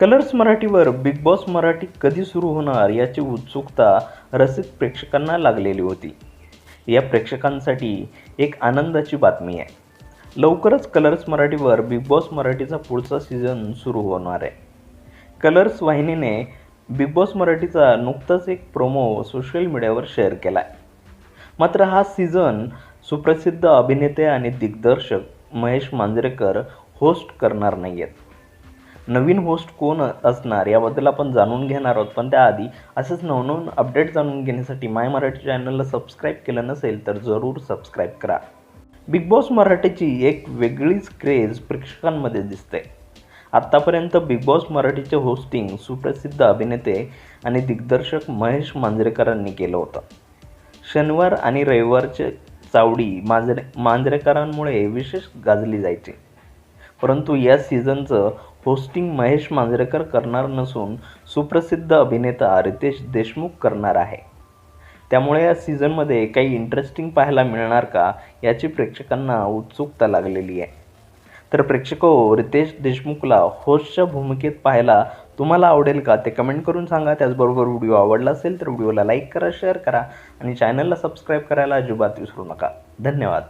Colours मराठीवर big boss Marathi कधी सुरू होणार याची उत्सुकता रसिक प्रेक्षकांना लागलेली होती. या प्रेक्षकांसाठी एक आनंदाची बातमी आहे. लवकरच कलर्स मराठीवर बिग बॉस मराठीचा पुढचा सीझन सुरू होणार आहे. कलर्स वाहिनीने बिग बॉस मराठीचा नुकताच एक प्रोमो सोशल मीडियावर शेअर केला आहे मात्र हा सीझन सुप्रसिद्ध अभिनेते आणि दिग्दर्शक महेश मांजरेकर होस्ट करणार नाही आहेत नवीन होस्ट कोण असणार याबद्दल आपण जाणून घेणार आहोत. पण त्याआधी असंच नवनवीन अपडेट जाणून घेण्यासाठी माय मराठी चॅनलला सबस्क्राईब केलं नसेल तर जरूर सबस्क्राईब करा. बिग बॉस मराठीची एक वेगळीच क्रेज प्रेक्षकांमध्ये दिसते. आत्तापर्यंत बिग बॉस मराठीचे होस्टिंग सुप्रसिद्ध अभिनेते आणि दिग्दर्शक महेश मांजरेकरांनी केलं होतं. शनिवार आणि रविवारचे चावडी मांजरे मांजरेकरांमुळे विशेष गाजली जायची. परंतु या सीझनचं होस्टिंग महेश मांजरेकर करणार नसून सुप्रसिद्ध अभिनेता रितेश देशमुख करणार आहे. त्यामुळे या सीझनमध्ये काही इंटरेस्टिंग पाहायला मिळणार का याची प्रेक्षकांना उत्सुकता लागलेली आहे. तर प्रेक्षको रितेश देशमुखला होस्टच्या भूमिकेत पाहायला तुम्हाला आवडेल का ते कमेंट करून सांगा. त्याचबरोबर व्हिडिओ आवडला असेल तर व्हिडिओला लाईक करा शेअर करा आणि चॅनलला सबस्क्राईब करायला अजिबात विसरू नका. धन्यवाद.